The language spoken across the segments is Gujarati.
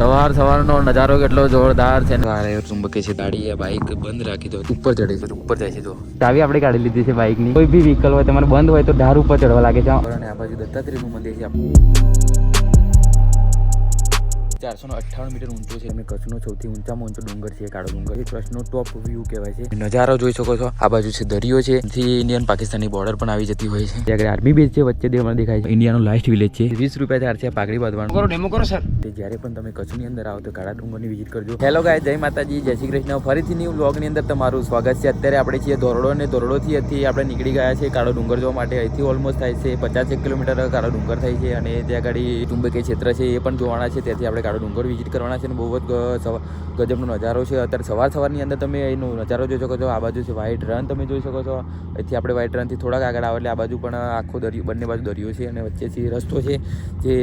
સવાર સવારનો નજારો કેટલો જોરદાર છે. ચુંબકે છે ગાડી બાઈક બંધ રાખી દો. ઉપર ચડે છે ઉપર જાય છે તો ચાવી આપણે કાઢી લીધી છે બાઈકની. કોઈ બી વ્હીકલ હોય તમારે બંધ હોય તો ઢાર ઉપર ચડવા લાગે છે અને આ બાજુ દત્તાત્રેયનું મંદિર છે. ચારસો અઠ્ઠાણું મીટર ઊંચો છે. અને કચ્છનો સૌથી ઊંચામાં ઊંચો ડુંગર છે કાળો ડુંગર. એ કચ્છનો ટોપ વ્યૂ કહેવાય છે. નજારો જોઈ શકો છો. આ બાજુ છે દરિયો છે. થી ઇન્ડિયન પાકિસ્તાનની બોર્ડર પણ આવી જતી હોય છે. ત્યાં આર્મી બેઝ છે વચ્ચે દેવમાં દેખાય છે. ઇન્ડિયાનો લાસ્ટ વિલેજ છે. વીસ રૂપિયા ચાર છે પાઘડી બાંધવાનું. કરો ડેમો કરો સર જ્યારે પણ તમે કચ્છની અંદર આવો તો કાળા ડુંગરની વિઝિટ કરજો. હેલો ગાય જય માતાજી જય શ્રી કૃષ્ણ. ફરીથી ન્યૂ વ્લોગની અંદર તમારું સ્વાગત છે. અત્યારે આપણે છીએ ધોરડો અને ધોરડોથી અહીંથી આપણે નીકળી ગયા છે કાળો ડુંગર જોવા માટે. અહીંથી ઓલમોસ્ટ થાય છે પચાસ એક કિલોમીટર કાળો ડુંગર થાય છે અને ત્યાં ગાડી ચુંબકીય ક્ષેત્ર છે એ પણ જોવાના છે. ત્યાંથી આપણે કાળો ડુંગર વિઝિટ કરવાના છે અને બહુ જ ગજબનો નજારો છે. અત્યારે સવાર સવારની અંદર તમે એનો નજારો જોઈ શકો છો. આ બાજુ છે વ્હાઈટ રન તમે જોઈ શકો છો. અહીંથી આપણે વ્હાઈટ રનથી થોડાક આગળ આવે એટલે આ બાજુ પણ આખો દરિયો, બંને બાજુ દરિયો છે અને વચ્ચેથી રસ્તો છે જે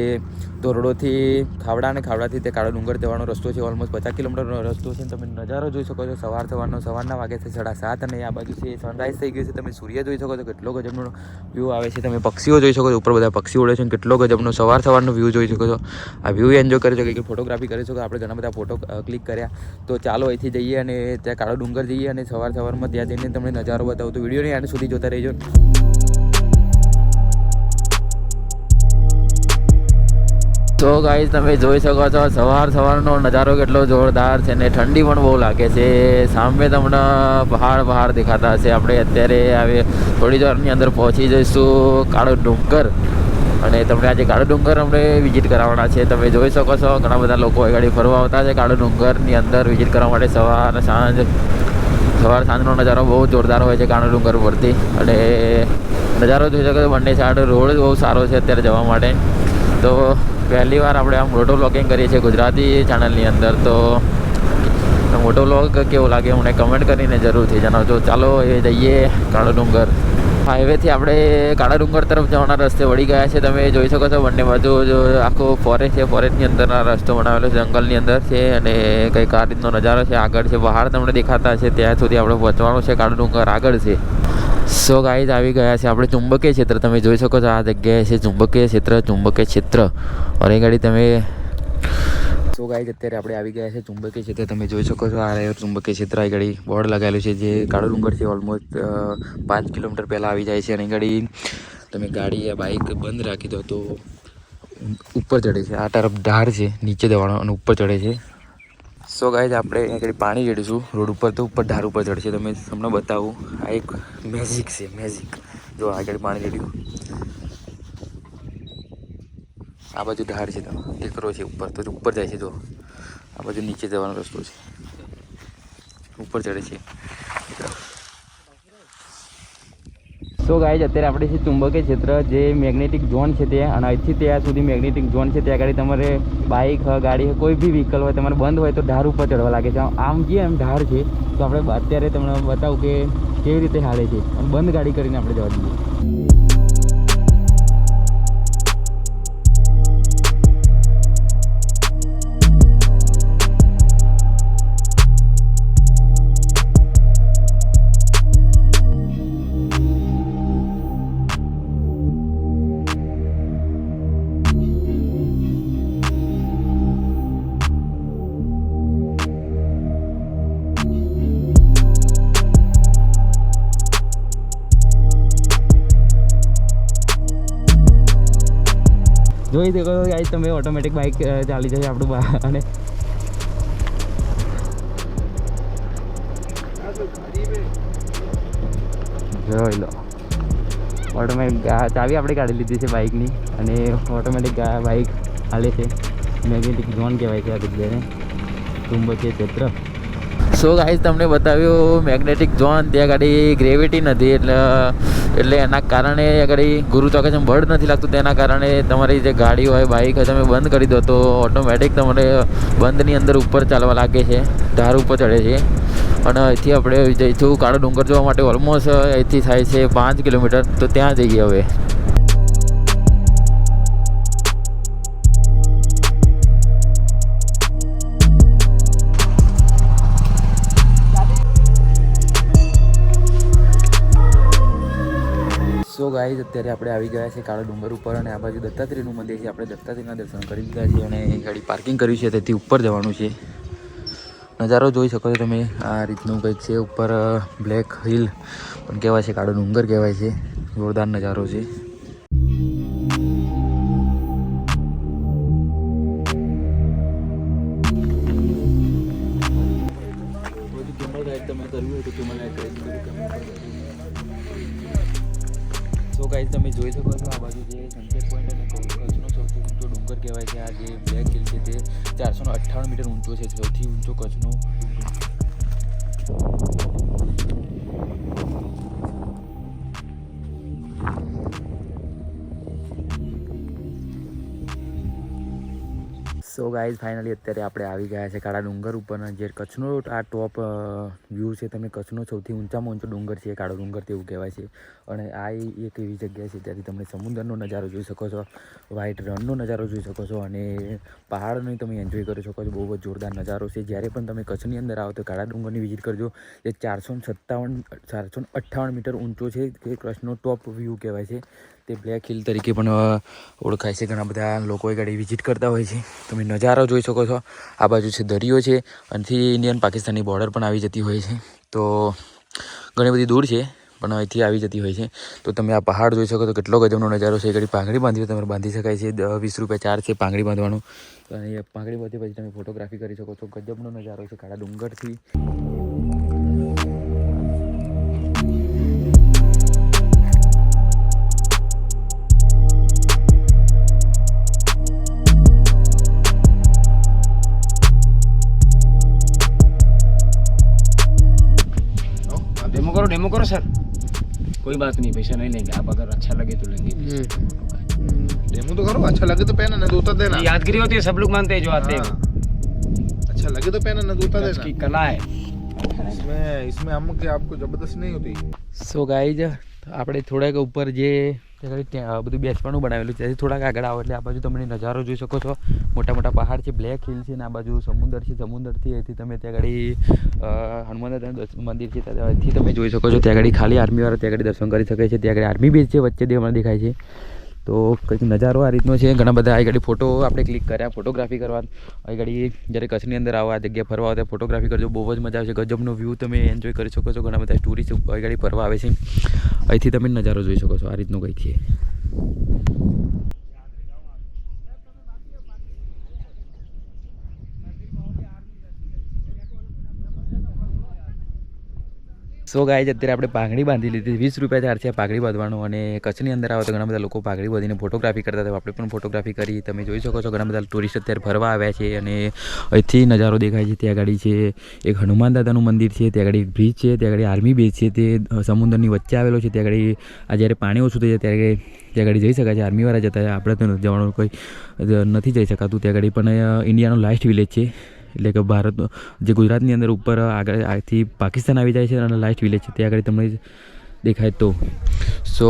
ધોરડોથી ખાવડા અને ખાવડાથી તે કાળો ડુંગર જવાનો રસ્તો છે. ઓલમોસ્ટ પચાસ કિલોમીટરનો રસ્તો છે. તમે નજારો જોઈ શકો છો. સવાર સવારનો, સવારના વાગે છે સાડા સાત અને આ બાજુ છે સનરાઈઝ થઈ ગયું છે. તમે સૂર્ય જોઈ શકો છો કેટલો ગજબનો વ્યૂ આવે છે. તમે પક્ષીઓ જોઈ શકો છો. ઉપર બધા પક્ષી ઉડે છે કેટલો ગજબનો સવાર સવારનો વ્યૂ જોઈ શકો છો. આ વ્યૂ એન્જોય કરી શકો કે ફોટોગ્રાફી કરીશું કે આપણે ઘણા બધા ફોટો ક્લિક કર્યા. તો ચાલો અહીંથી જઈએ અને ત્યાં કાળો ડુંગર જઈએ અને સવાર સવારમાં ત્યાં જઈને તમને નજારો બતાવું. તો વિડીયોને આને સુધી જોતા રહેજો. તો ગાઈઝ તમે જોઈ શકો છો, સવાર સવારનો નજારો કેટલો જોરદાર છે ને ઠંડી પણ બહુ લાગે છે. સામે તમને પહાડ પહાડ દેખાતા હશે. આપણે અત્યારે હવે થોડી વારની અંદર પહોંચી જઈશું. કાળો ડુંગર. અને તમને આજે કાળો ડુંગર અમને વિઝિટ કરાવવાના છે. તમે જોઈ શકો છો, ઘણા બધા લોકો એ ગાડી ફરવા આવતા છે. કાળો ડુંગરની અંદર વિઝિટ કરવા માટે સવાર અને સાંજ, સવાર સાંજનો નજારો બહુ જોરદાર હોય છે કાળો ડુંગર પરથી અને નજારો જોઈ શકો બંને સાઈડ રોડ બહુ સારો છે અત્યારે જવા માટે. તો પહેલી વાર આપણે આમ મોટો બ્લોગિંગ કરીએ છીએ ગુજરાતી ચેનલની અંદર. તો મોટો બ્લોગ કેવો લાગે મને કમેન્ટ કરીને જરૂરથી જણાવજો. ચાલો એ જઈએ કાળો ડુંગર. હાઈવેથી આપણે કાળા ડુંગર તરફ જવાના રસ્તે વળી ગયા છે. તમે જોઈ શકો છો બંને બાજુ જો આખો ફોરેસ્ટ છે. ફોરેસ્ટની અંદરના રસ્તો બનાવેલો છે. જંગલની અંદર છે અને કંઈક આ નજારો છે. આગળ છે બહાર તમને દેખાતા છે ત્યાં સુધી આપણે પહોંચવાનું છે. કાળા ડુંગર આગળ છે. સો ગાઈઝ આવી ગયા છે આપણે ચુંબકીય ક્ષેત્ર. તમે જોઈ શકો છો આ જગ્યાએ છે ચુંબકીય ક્ષેત્ર ચુંબકીય ક્ષેત્ર. અને ગાડી તમે સો ગાઈઝ અત્યારે આપણે આવી ગયા છે ચુંબકીય ક્ષેત્ર. તમે જોઈ શકો છો, આ રહ્યો ચુંબકીય ક્ષેત્ર. આ ઘડી બોર્ડ લગાવેલું છે જે કાળો ડુંગરથી ઓલમોસ્ટ પાંચ કિલોમીટર પહેલાં આવી જાય છે. અને ઘડી તમે ગાડી યા બાઇક બંધ રાખી દો તો ઉપર ચડે છે. આ તરફ ઢાર છે, નીચે દવાનો અને ઉપર ચડે છે. સો ગાઈઝ આપણે અહીંયા આગળ પાણી રેડીશું. રોડ ઉપર તો ઉપર ઢાર ઉપર ચડશે. તમે તમને બતાવું, આ એક મેજિક છે મેજિક જો આગળ પાણી રેડ્યું. આ બાજુ ઢાર છે તો ટેકરો છે ઉપર, તો ઉપર જાય છે, જો. આ બાજુ નીચે જવાનો રસ્તો છે. ઉપર ચડે છે. સો છે અત્યારે આપણે છે ચુંબકીય ક્ષેત્ર, જે મેગ્નેટિક ઝોન છે ત્યાં અને અહીંથી ત્યાં સુધી મેગ્નેટિક ઝોન છે, ત્યાં આગળ તમારે બાઇક ગાડી, કોઈ બી વ્હીકલ હોય, તમારે બંધ હોય તો ઢાર ઉપર ચડવા લાગે છે. આમ જે એમ ઢાર છે, તો આપણે અત્યારે તમને બતાવું કે કેવી રીતે હાલે છે. અને બંધ ગાડી કરીને આપણે જવા દઈએ. જોઈ શકો છો તમે ઓટોમેટિક બાઇક ચાલી જશે આપણું અને જોઈ લો. ઓટોમેટિક ચાવી આપણે કાઢી લીધી છે બાઇકની અને ઓટોમેટિક બાઇક હાલે છે. મેગ્નેટિક ઝોન કહેવાય છે આ જગ્યાને. ચુંબકીય ક્ષેત્ર. સો ગાઈઝ તમને બતાવ્યું મેગ્નેટિક ઝોન ત્યાં ગાડી ગ્રેવિટી નથી, એટલે એટલે એના કારણે આગળ ગુરુત્વાકર્ષણ બળ નથી લાગતું, તેના કારણે તમારી જે ગાડી હોય બાઇક હોય, તમે બંધ કરી દો, તો ઓટોમેટિક તમારે બંધની અંદર ઉપર ચાલવા લાગે છે, ધાર ઉપર ચડે છે. અને અહીંથી આપણે જઈશું કાળો ડુંગર જોવા માટે ઓલમોસ્ટ અહીંથી થાય છે પાંચ કિલોમીટર, તો ત્યાં જઈએ હવે. સો ગાઈઝ અત્યારે આપણે આવી ગયા છે કાળા ડુંગર ઉપર અને આ બાજુ દત્તાત્રેયનું મંદિર છે. આપણે દત્તાત્રેયના દર્શન કરી લીધા છે અને ગાડી પાર્કિંગ કર્યું છે, તેથી ઉપર જવાનું છે. નજારો જોઈ શકો છો તમે, આ રીતનું કંઈક છે ઉપર બ્લેક હિલ, પણ કહેવાય છે કાળો ડુંગર કહેવાય છે. જોરદાર નજારો છે. સો ગાઈઝ તમે જોઈ શકો છો આ બાજુ જે સનસેટ પોઈન્ટ અને કચ્છનો સૌથી ઊંચો ડુંગર કહેવાય છે. આ જે બ્લેક હિલ છે તે ચારસો અઠ્ઠાણું મીટર ઊંચો છે, સૌથી ઊંચો કચ્છનો સો ગાઈઝ ફાઇનલી અત્યારે આપણે આવી ગયા છે કાળા ડુંગર ઉપર જે કચ્છનો આ ટોપ વ્યૂ છે, તમે કચ્છનો સૌથી ઊંચામાં ઊંચો ડુંગર છે, કાળો ડુંગર તેવું કહેવાય છે. અને આ એક એવી જગ્યા છે ત્યાંથી તમે સમુદ્રનો નજારો જોઈ શકો છો વ્હાઇટ રનનો નજારો જોઈ શકો છો અને પહાડનો તમે એન્જોય કરી શકો છો. બહુ જ જોરદાર નજારો છે. જ્યારે પણ તમે કચ્છની અંદર આવો તો કાળા ડુંગરની વિઝિટ કરજો. જે ચારસો સત્તાવન, ચારસો અઠ્ઠાવન મીટર ઊંચો છે કે કચ્છનો ટોપ વ્યૂ કહેવાય છે. તે બ્લેક હિલ તરીકે પણ ઓળખાય છે. ઘણા બધા લોકો એ ગાડી વિઝિટ કરતા હોય છે. તમે નજારો જોઈ શકો છો. આ બાજુ છે દરિયો છે. અહીંથી ઇન્ડિયન પાકિસ્તાનની બોર્ડર પણ આવી જતી હોય છે. તો ઘણી બધી દૂર છે, પણ અહીંથી આવી જતી હોય છે. તો તમે આ પહાડ જોઈ શકો તો કેટલો ગજબનો નજારો છે. ઘડી પાંગડી બાંધવી તમારે બાંધી શકાય છે. વીસ રૂપિયા ચાર છે પાંગડી બાંધવાનું. અને પાંગડી બાંધી પછી તમે ફોટોગ્રાફી કરી શકો છો. ગજબનો નજારો છે. કાળા ડુંગરથી. डेमो करो डेमो करो सर कोई बात नहीं पैसा नहीं लेंगे आप अगर अच्छा लगे तो लेंगे डेमो तो करो अच्छा लगे तो पहना ना तो उतर देना ये यादगिरी होती है सब लोग मानते हैं जो आते हैं हाँ। अच्छा लगे तो पहना ना तो उतर कच्छ देना की कला है इसमें इसमें हम के आपको जबरदस्ती नहीं होती સો ગાઈજ આપણે થોડાક ઉપર જે ત્યાં આગળ ત્યાં બધું બેસવાનું બનાવેલું છે ત્યાંથી થોડાક આગળ આવો એટલે આ બાજુ તમે નજારો જોઈ શકો છો મોટા મોટા પહાડ છે, બ્લેક હિલ છે ને આ બાજુ સમુદ્ર છે, સમુદ્રથી અહીંથી તમે ત્યાં આગળ હનુમાન મંદિર છે ત્યાંથી તમે જોઈ શકો છો. ત્યાં આગળ ખાલી આર્મીવાળા ત્યાં આગળ દર્શન કરી શકે છે. ત્યાં આગળ આર્મી બેઝ છે, વચ્ચે દેવામાં દેખાય છે. તો કંઈક નજારો આ રીતનો છે. ઘણા બધા આ ઘડી ફોટો આપણે ક્લિક કર્યા, ફોટોગ્રાફી કરવા આ ગાડી જ્યારે કચ્છની અંદર આવો આ જગ્યાએ ફરવા આવો, ફોટોગ્રાફી કરજો, બહુ જ મજા આવશે. ગજબનો વ્યૂ તમે એન્જોય કરી શકો છો. ઘણા બધા ટુરિસ્ટ આ ઘડી ફરવા આવે છે. અહીંથી તમે નજારો જોઈ શકો છો. આ રીતનું કંઈક છે. સો ગાય અત્યારે આપણે પાઘડી બાંધી લીધી. વીસ રૂપિયા ચાર્જ છે પાઘડી બાંધવાનું અને કચ્છની અંદર આવે તો ઘણા બધા લોકો પાઘડી બાંધીને ફોટોગ્રાફી કરતા હતા. આપણે પણ ફોટોગ્રાફી કરી. તમે જોઈ શકો છો ઘણા બધા ટુરિસ્ટ અત્યારે ફરવા આવ્યા છે અને અહીંથી નજારો દેખાય છે. ત્યાં ગાડી છે, એક હનુમાન દાદાનું મંદિર છે, ત્યાં એક બ્રિજ છે, ત્યાં આગળ આર્મી બેઝ છે, તે સમુદ્રની વચ્ચે આવેલો છે. ત્યાં ગાડી, આ જ્યારે પાણી ઓછું થઈ જાય ત્યારે ત્યાં ગાડી જઈ શકાય છે. આર્મીવાળા જતા આપણે તો જવાનું, કોઈ નથી જઈ શકાતું. ત્યાં ગાડી પણ ઇન્ડિયાનો લાસ્ટ વિલેજ છે. એટલે કે ભારત, જે ગુજરાતની અંદર ઉપર આગળ આથી પાકિસ્તાન આવી જાય છે અને લાસ્ટ વિલેજ છે ત્યાં આગળ તમને દેખાય તો. સો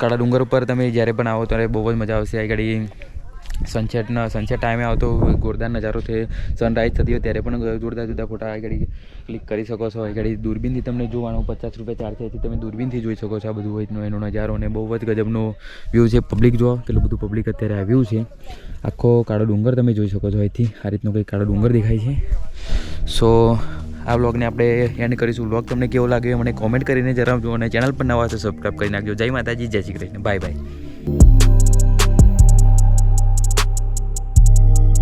કાળા ડુંગર ઉપર તમે જ્યારે પણ આવો ત્યારે બહુ જ મજા આવશે. આ ગાડી સનસેટના સનસેટ ટાઈમે આવતો જોરદાર નજારો છે. સનરાઈઝ થતી હોય ત્યારે પણ જોરદાર જુદા ફોટા આ ઘડી ક્લિક કરી શકો છો. એ ઘડી દૂરબીનથી તમને જોવાનું પચાસ રૂપિયા ચાર્જ થાય છે. તમે દૂરબીનથી જોઈ શકો છો આ બધું હોય એનો નજારો અને બહુ જ ગજબનો વ્યૂ છે. પબ્લિક જો કેટલું બધું પબ્લિક અત્યારે આવ્યું છે. આખો કાળો ડુંગર તમે જોઈ શકો છો અહીંથી. આ રીતનો કંઈક કાળો ડુંગર દેખાય છે. સો આ વ્લોગને આપણે એન્ડ કરીશું. વ્લોગ તમને કેવો લાગ્યો મને કોમેન્ટ કરીને જણાવજો અને ચેનલ પર નવા તો સબસ્ક્રાઈબ કરી નાખજો. જય માતાજી, જય શ્રી કૃષ્ણ. Bye bye